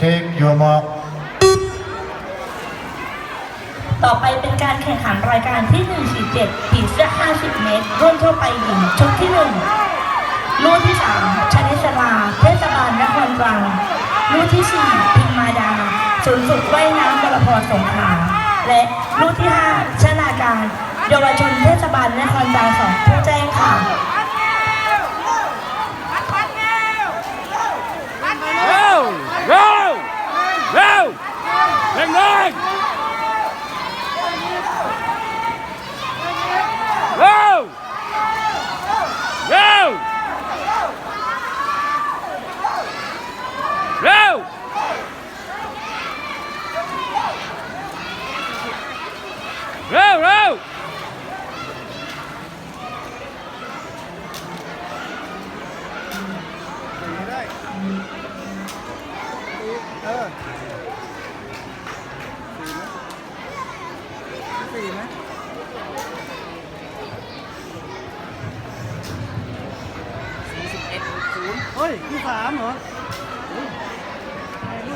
ทีมอยู่หมอกต่อไปเป็นการแข่งขันรายการที่ 147ผีเสื้อ 50 เมตร รุ่นทั่วไปหญิงชุดที่ 1 รุ่นที่ 3 ชนิสลาเทศบาลนครตรัง รุ่นที่ 4 พิมมาดาศูนย์ฝึกว่ายน้ำกรพรสงขลาและรุ่นที่ 5 ชนาการเยาวชนเทศบาลนครตรัง2 Bang bang! สี่ไหมสี่สิบเอ็ดศูนย์เฮ้ยที่สามเหรอ